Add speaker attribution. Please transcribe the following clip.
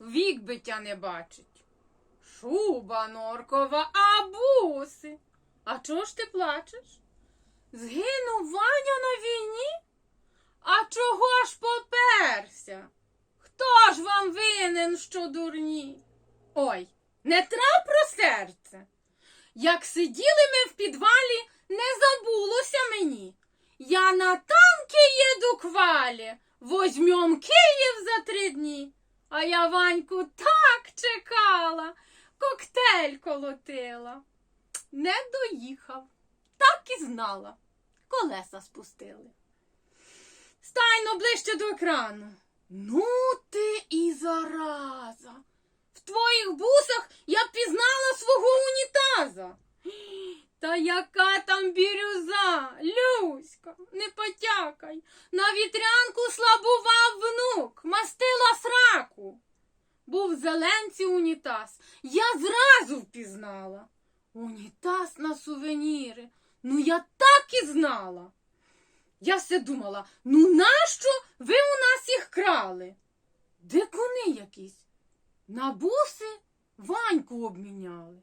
Speaker 1: вік биття не бачить. Шуба норкова, а буси. А чого ж ти плачеш? Згинув Ваня на війні? А чого ж поперся? Хто ж вам винен, що дурні? Ой, не трав про серце. Як сиділи ми в підвалі, не забулося мені. Я на танки їду квалі, возьмем Київ за три дні. А я Ваньку так чекала, коктейль колотила. Не доїхав, так і знала. Колеса спустили. Стайно ближче до екрану. Ну ти і зараза. В твоїх бусах я пізнала свого унітаза. Та яка там бірюза, Люська, не потякай. На вітрянку слабував Був зеленці унітаз. Я зразу впізнала. Унітаз на сувеніри. Ну я так і знала. Я все думала, ну нащо ви у нас їх крали? Де якісь? На буси Ваньку обміняли.